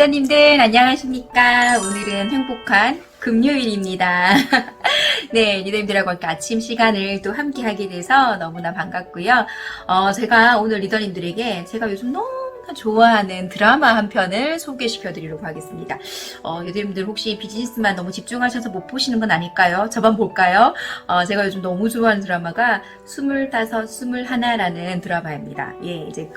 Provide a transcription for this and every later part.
리더님들 안녕하십니까? 오늘은 행복한 금요일입니다. 네, 리더님들하고 함께 아침 시간을 또 함께 하게 돼서 너무나 반갑고요. 어, 제가 오늘 리더님들에게 제가 요즘 너무 좋아하는 드라마 한 편을 소개시켜 드리려고 하겠습니다. 어, 리더님들 혹시 비즈니스만 너무 집중하셔서 못 보시는 건 아닐까요? 저만 볼까요? 어, 제가 요즘 너무 좋아하는 드라마가 스물다섯, 스물하나라는 드라마입니다. 예, 이제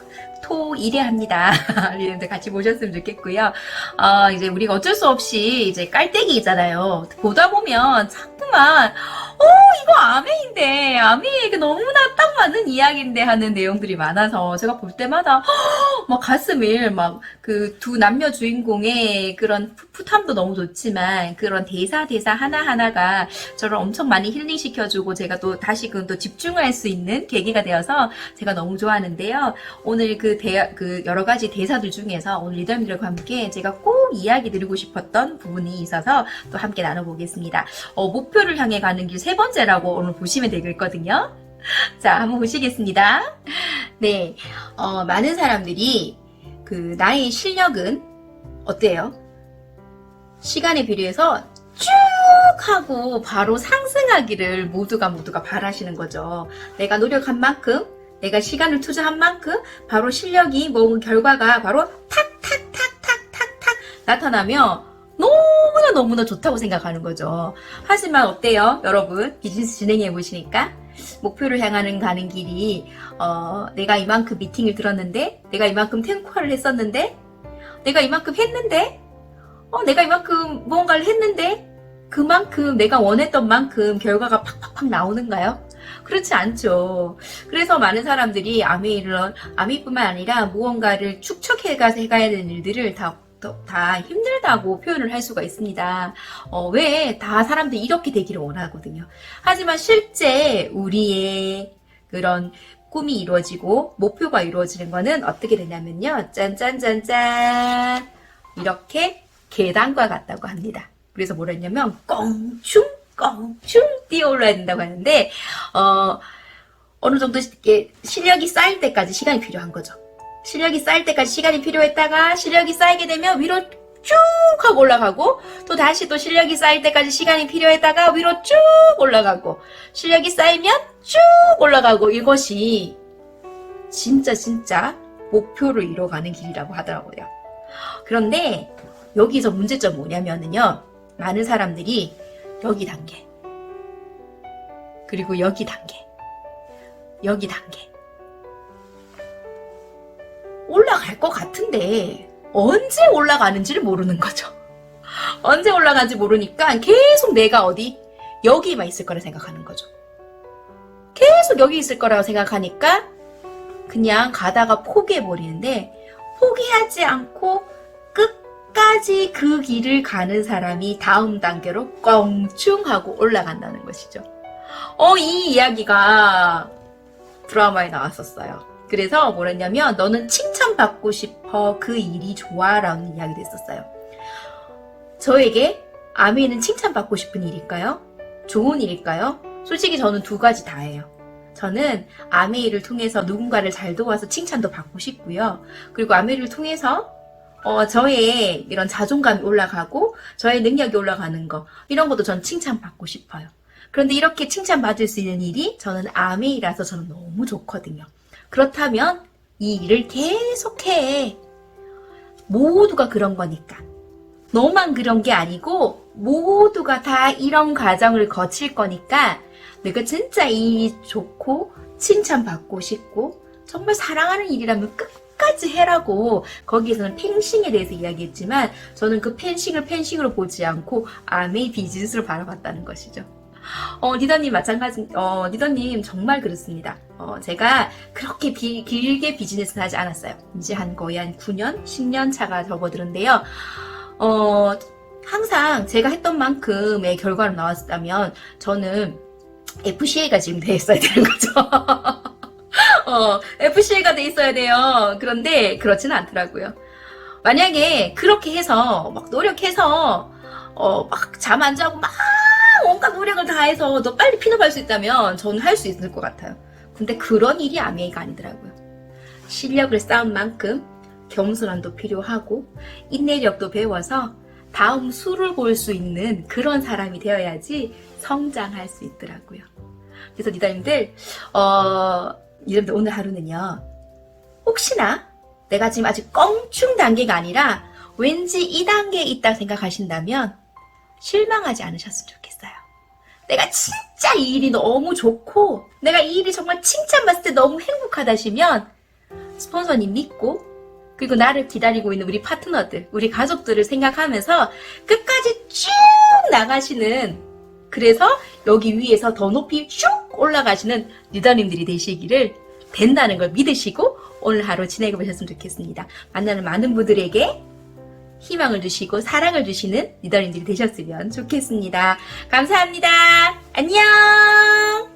토 1회 합니다. 리더님들 같이 보셨으면 좋겠고요. 어, 이제 우리가 어쩔 수 없이 이제 깔때기 있잖아요. 보다 보면 자꾸만, 어, 이거 아메인데, 아메에게 너무나 딱 맞는 이야기인데 하는 내용들이 많아서 제가 볼 때마다, 허, 막 가슴을 막 그 두 남녀 주인공의 그런 풋풋함도 너무 좋지만 그런 대사 대사 하나하나가 저를 엄청 많이 힐링시켜주고 제가 또 다시금 또 집중할 수 있는 계기가 되어서 제가 너무 좋아하는데요. 오늘 그 대, 그 여러 가지 대사들 중에서 오늘 리더님들과 함께 제가 꼭 이야기 드리고 싶었던 부분이 있어서 또 함께 나눠보겠습니다. 어, 목표를 향해 가는 길 세 번째라고 오늘 보시면 되겠거든요. 자, 한번 보시겠습니다. 네, 어, 많은 사람들이 그 나의 실력은 어때요? 시간에 비례해서 쭉 하고 바로 상승하기를 모두가 모두가 바라시는 거죠. 내가 노력한 만큼, 내가 시간을 투자한 만큼 바로 실력이 모은 결과가 바로 탁탁탁탁탁탁 나타나며 너무나 너무나 좋다고 생각하는 거죠. 하지만 어때요, 여러분? 비즈니스 진행해 보시니까 목표를 향하는 가는 길이 어, 내가 이만큼 미팅을 들었는데, 내가 이만큼 탱커를 했었는데, 내가 이만큼 했는데, 어, 내가 이만큼 무언가를 했는데, 그만큼 내가 원했던 만큼 결과가 팍팍팍 나오는가요? 그렇지 않죠. 그래서 많은 사람들이 아메이를, 아메이뿐만 아니라 무언가를 축적해 가서 해가야 되는 일들을 다, 다, 다 힘들다고 표현을 할 수가 있습니다. 어, 왜? 다 사람들이 이렇게 되기를 원하거든요. 하지만 실제 우리의 그런 꿈이 이루어지고 목표가 이루어지는 거는 어떻게 되냐면요. 짠짠짠짠. 이렇게 계단과 같다고 합니다. 그래서 뭐라 했냐면 껑충 껑충 뛰어 올라야 된다고 하는데 어 어느 정도 이렇게 실력이 쌓일 때까지 시간이 필요한 거죠. 실력이 쌓일 때까지 시간이 필요했다가 실력이 쌓이게 되면 위로 쭉 하고 올라가고 또 다시 또 실력이 쌓일 때까지 시간이 필요했다가 위로 쭉 올라가고 실력이 쌓이면 쭉 올라가고 이것이 진짜 진짜 목표를 이뤄가는 길이라고 하더라고요. 그런데 여기서 문제점 뭐냐면은요. 많은 사람들이 여기 단계 그리고 여기 단계 여기 단계 올라갈 것 같은데 언제 올라가는지를 모르는 거죠. 언제 올라가는지 모르니까 계속 내가 어디 여기만 있을 거라 생각하는 거죠. 계속 여기 있을 거라고 생각하니까 그냥 가다가 포기해 버리는데 포기하지 않고 끝까지 그 길을 가는 사람이 다음 단계로 껑충 하고 올라간다는 것이죠. 어, 이 이야기가 드라마에 나왔었어요. 그래서 뭐랬냐면 너는 칭찬받고 싶어 그 일이 좋아라는 이야기도 있었어요. 저에게 아미는 칭찬받고 싶은 일일까요? 좋은 일일까요? 솔직히 저는 두 가지 다예요. 저는 아메이를 통해서 누군가를 잘 도와서 칭찬도 받고 싶고요. 그리고 아메이를 통해서 어, 저의 이런 자존감이 올라가고 저의 능력이 올라가는 거 이런 것도 전 칭찬받고 싶어요. 그런데 이렇게 칭찬받을 수 있는 일이 저는 아메이라서 저는 너무 좋거든요. 그렇다면 이 일을 계속해. 모두가 그런 거니까. 너만 그런 게 아니고 모두가 다 이런 과정을 거칠 거니까 내가 진짜 이 좋고 칭찬받고 싶고 정말 사랑하는 일이라면 끝까지 해라고 거기에서는 펜싱에 대해서 이야기했지만 저는 그 펜싱을 펜싱으로 보지 않고 아메이 비즈니스로 바라봤다는 것이죠. 어, 리더님 마찬가지, 어, 리더님 정말 그렇습니다. 어, 제가 그렇게 비- 길게 비즈니스는 하지 않았어요. 이제 한 거의 한 9년, 10년 차가 접어드는데요. 어, 항상 제가 했던 만큼의 결과로 나왔다면 저는 FCA가 지금 돼 있어야 되는 거죠. 어, FCA가 돼 있어야 돼요. 그런데 그렇지는 않더라고요. 만약에 그렇게 해서 막 노력해서 어, 막 잠 안 자고 막 온갖 노력을 다해서 더 빨리 피업할 수 있다면 저는 할 수 있을 것 같아요. 근데 그런 일이 아메이가 아니더라고요. 실력을 쌓은 만큼 겸손함도 필요하고 인내력도 배워서 다음 수를 볼 수 있는 그런 사람이 되어야지 성장할 수 있더라고요. 그래서 리더님들, 어, 리더님들 오늘 하루는요, 혹시나 내가 지금 아직 껑충 단계가 아니라 왠지 이 단계에 있다 생각하신다면 실망하지 않으셨으면 좋겠어요. 내가 진짜 이 일이 너무 좋고 내가 이 일이 정말 칭찬받을 때 너무 행복하다시면 스폰서님 믿고 그리고 나를 기다리고 있는 우리 파트너들, 우리 가족들을 생각하면서 끝까지 쭉 나가시는 그래서 여기 위에서 더 높이 쭉 올라가시는 리더님들이 되시기를 된다는 걸 믿으시고 오늘 하루 지내고 보셨으면 좋겠습니다. 만나는 많은 분들에게 희망을 주시고 사랑을 주시는 리더님들이 되셨으면 좋겠습니다. 감사합니다. 안녕!